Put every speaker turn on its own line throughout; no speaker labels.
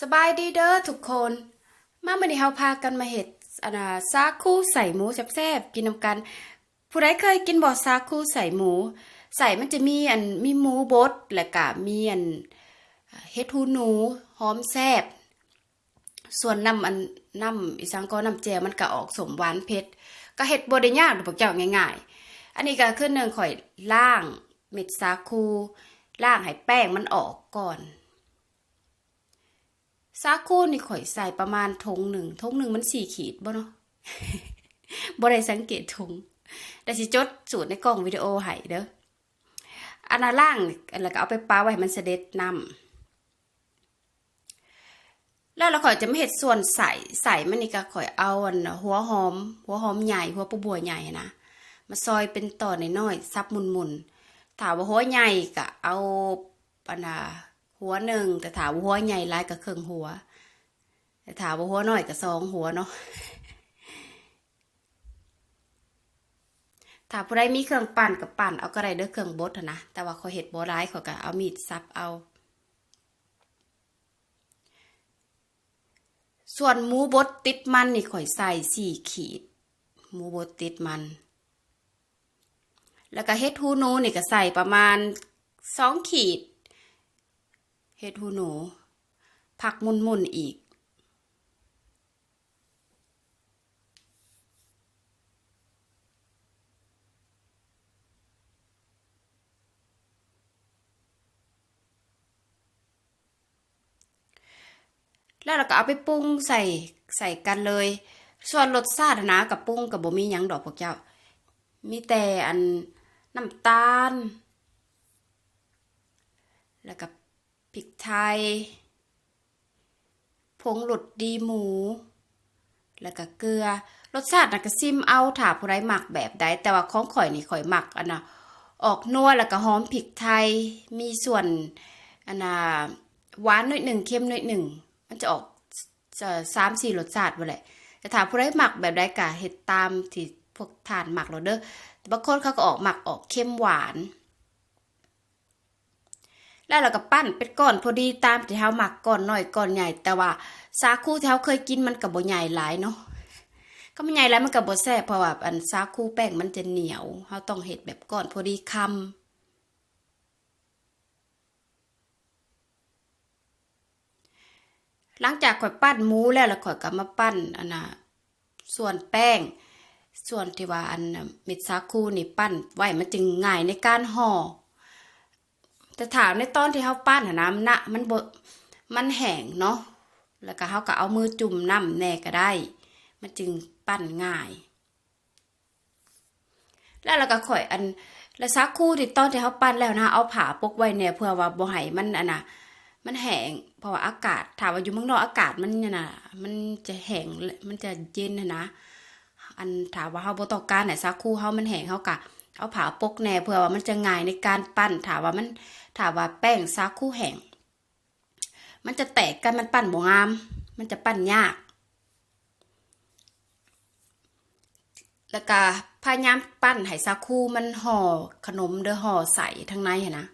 สบายดีเด้อทุกคน มามื้อนี้เฮาพากันมาเฮ็ดอันซาคูใส่หมูแซ่บๆกินนำกัน ผู้ใดเคยกินบ่ซาคูใส่หมู ใส่มันจะมีอันมีหมูบดแล้วก็มีอันเฮ็ดหูหนูหอมแซ่บส่วนน้ำอันน้ำอีสังก็น้ำแจ่มันก็ออกสมหวานเผ็ดก็เฮ็ดบ่ได้ยากดอกพวกเจ้าง่ายๆ อันนี้ก็คือหนึ่งข่อยล่างเม็ดสาคูล่างให้แป้งมันออกก่อน ซาคูนี่ข่อยใส่ประมาณทงหนึ่งทงหนึ่งมันสี่ขีดบ่เนาะบ่ได้สังเกตทงแต่สิจดสูตรในกล้องวิดีโอให้เด้ออันน่ะล่างแล้วก็เอาไปปาไว้ให้มันเสด็จน้ำแล้วเราข่อยจะไม่เห็ดส่วนใส่ใส่มันนี่ก็ข่อยเอาอันหัวหอม หัวหอมใหญ่หัวปูบัวใหญ่นะมาซอยเป็นต่อนน้อยๆซับมุนๆถามว่าหัวใหญ่ก็เอาอันน่ะ หัวหนึ่งแต่ถามว่าหัวใหญ่ลายก็ครึ่องหัว แต่ถามว่าหัวน้อยก็สองหัวเนาะถ้าผู้ใดมีเครื่องปั่นกับปั่นเอาก็ได้เด้อเครื่องบดนะแต่ว่าเขาเห็ดบ่ร้ายเขาก็เอามีดซับเอา ส่วนหมูบดติดมันนี่ข่อยใส่สี่ขีดหมูบดติดมัน แล้วก็เฮ็ดฮูนูนี่ก็ใส่ประมาณสองขีด เฮ็ดหูหนู ผักมุนมุนอีก แล้วเราก็เอาไปปรุงใส่ใส่กันเลย ส่วนรสชาตินะกับปรุงกับบ่มีหยังดอกพวกเจ้า มีแต่อันน้ำตาล แล้วก็ พริกไทย ผงหลุดดีหมู แล้วก็เกลือ รสชาติน่ะก็ซิมเอาถ้าผู้ใดหมักแบบใดแต่ว่าของข่อยนี่ข่อยหมักอันน่ะออกนัวแล้วก็หอมพริกไทย มีส่วนอันน่ะหวานหน่อยหนึ่งเค็มหน่อยหนึ่ง มันจะออกจะสามสี่รสชาติบ่แหละแต่ถ้าผู้ใดหมักแบบใดก็เฮ็ดตามที่พวกทานหมักเราเด้อบางคนเขาก็ออกหมักออกเค็มหวาน แล้วเราก็ปั้นเป็นก้อนพอดีตามที่เฮาหมักก้อนหน้อยก้อนใหญ่ แต่ว่าสาคูที่เฮาเคยกินมันก็บ่ใหญ่หลายเนาะก็ไม่ใหญ่หลายมันก็บ่แซ่บเพราะว่าอันสาคูแป้งมันจะเหนียวเฮาต้องเฮ็ดแบบก้อนพอดีคำหลังจากข่อยปั้นหมูแล้วแล้วข่อยก็มาปั้นอันน่ะส่วนแป้ง ส่วนที่ว่าอันเม็ดสาคูนี่ปั้นไว้มันจึงง่ายในการห่อ แต่ถามในตอนที่เขาปั้นนะมันนะมันบมันแห้งเนาะแล้วก็เขาก็เอามือจุ่มน้ำแน่ก็ได้ มันจึงปั้นง่าย แล้วเราก็ข่อยอันแล้วซักคู่ที่ตอนที่เขาปั้นแล้วนะเอาผ้าปกไว้เนี่ยเพื่อว่าบ่ให้มันอันน่ะมันแห้งเพราะว่าอากาศถามว่าอยู่เมืองนอกอากาศมันเนี่ยนะมันจะแห้งมันจะเย็นนะนะอันถามว่าเขาบ่ต้องการไหนซักคู่เขามันแห้งเขากะ เอาผ้าปกแน่เพื่อว่ามันจะง่ายในการปั้นถามว่ามันถามว่าแป้งซาคูแห้งมันจะแตกกันมันปั้นบ่งาม มันจะปั้นยาก แล้วก็พยายามปั้นให้ซาคูมันห่อขนมเด้อห่อใส่ทั้งในเหั้นนะ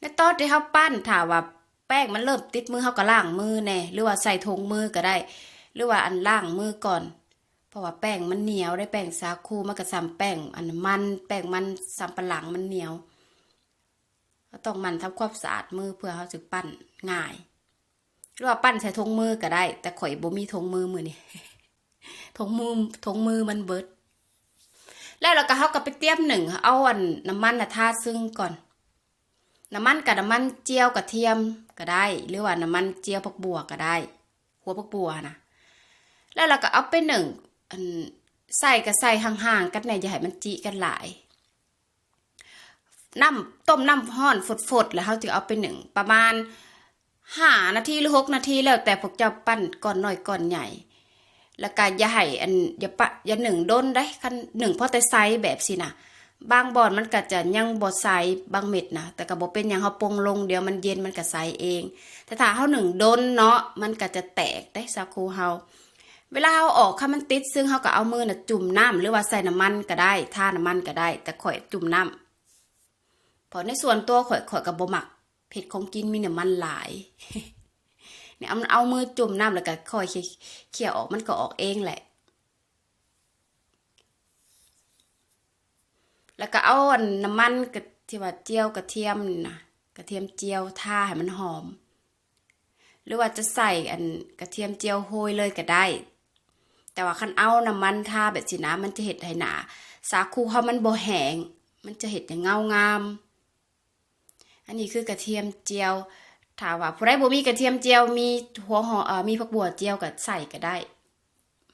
ในตอนที่เขาปั้นถามว่า แป้งมันเริ่มติดมือเขาก็ล้างมือแน่หรือว่าใส่ถุงมือก็ได้ หรือว่าอันล้างมือก่อน เพราะว่าแป้งมันเหนียวได้แป้งสาคูมันก็ซ้ำแป้งอันมันแป้งมันซ้ำปะหลังมันเหนียวก็ต้องมันทำความสะอาดมือเพื่อเขาจะปั้นง่าย หรือว่าปั้นใส่ถุงมือก็ได้ แต่ข่อยบ่มีถุงมือมือนี่ถุงมือถุงมือมันเบิดแล้วเราก็เขาก็ไปเตรียมหนึ่งเอาอันน้ำมันน่ะทาซึ่งก่อน น้ำมันกับน้ำมันเจียวกระเทียมก็ได้ หรือว่าน้ำมันเจียวผักบัวก็ได้ หัวผักบัวนะแล้วเราก็เอาไปหนึ่งใส่ก็ใส่ห่างๆกันแน่อย่าให้มันจีกันหลายน้ำต้มน้ำห้อนฝดๆแล้วเขาจึงเอาไปหนึ่งประมาณห้านาทีหรือหกนาทีแล้วแต่พวกเจ้าปั้นก่อนน้อยก่อนใหญ่ แล้วก็อย่าให้อันอย่าปะอย่าหนึ่งด้นได้คันหนึ่งพราะแต่ไซส์แบบสินะ บางบอนมันก็จะยังบ่ใสบางเม็ดนะแต่ก็บ่เป็นหยังเฮาปงลงเดี๋ยวมันเย็นมันก็ใสเอง แต่ถ้าเฮาหนึ่งโดนเนาะมันก็จะแตกได้ซาคูเฮาเวลาเอาออกค่ะมันติด ซึ่งเขาก็เอามือน่ะจุ่มน้ำหรือว่าใส่น้ำมันก็ได้ท่าน้ำมันก็ได้ แต่ข่อยจุ่มน้ำเพราะในส่วนตัวข่อยข่อยกับบ่มักเผ็ดของกินมีน้ำมันหลายเนี่ยเอาเอามือจุ่มน้ำแล้วก็ค่อยเขี่ยวออกมันก็ออกเองแหละ แล้วก็เอาอันน้ำมันกะที่ว่าเจียวกระเทียมนี่นะกระเทียมเจียวทาให้มันหอม หรือว่าจะใส่อันกระเทียมเจียวโหยเลยก็ได้ แต่ว่าคันเอาน้ำมันทาแบบสินะมันจะเห็ดให้หนา สาคูเขามันโบแห้งมันจะเห็ดอย่างเงางาม อันนี้คือกระเทียมเจียวถามว่าผู้ใดบ่มีกระเทียมเจียวมีหัวหอมเอ่อมีผักบัวเจียวก็ใส่ก็ได้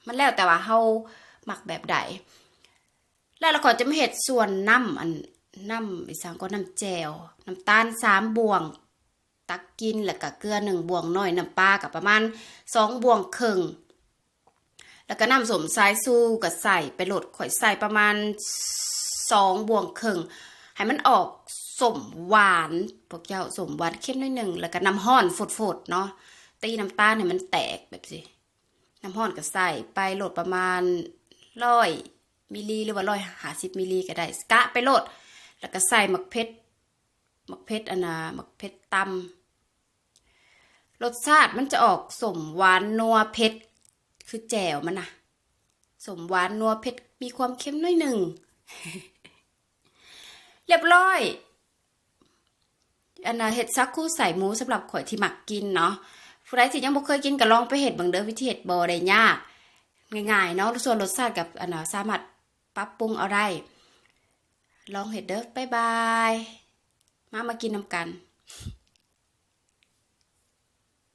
มันแล้วแต่ว่าเฮาหมักแบบใด แล้วเราก็จะมาเห็ดส่วนน้ำอันน้ำอีสานก็น้ำแจวน้ำตาลสามบวง ตักกินแล้วก็เกลือหนึ่งบวงหน่อยน้ำปลากับประมาณสองบวงครึ่งแล้วก็น้ำสมสายสู้ก็ใส่ไปโหลดข่อยใส่ประมาณสองบวงครึ่งให้มันออกสมหวานพวกเจ้าสมหวานเข้มหนิดหนึ่งแล้วก็น้ำห้อนฝดๆเนาะตีน้ำตาลให้มันแตกแบบสิน้ำห้อนก็ใส่ไปโหลดประมาณร้อย มิลลิหรือว่าร้อยห้าสิบมิลลิก็ได้กะไปโหลด แล้วก็ใส่หมักเพชรหมักเพชรอันน่ะหมักเพชรตำรสชาติมันจะออกสมหวานนัวเผ็ดคือแจ่วมันนะสมหวานนัวเผ็ดมีความเค็มน้อยหนึ่งเรียบร้อยอันน่ะเห็ดซักคู่ใส่หมูสำหรับข่อยที่หมักกินเนาะผู้ใดที่ยังบ่เคยกินก็ลองไปเห็ดบางเด้อวิธีเห็ดบ่ได้ยากง่ายๆเนาะส่วนรสชาติกับอันน่ะสามารถ ปรับปรุงเอาได้ลองเห็ดเด้อบ๊ายบาย มามากินน้ำกัน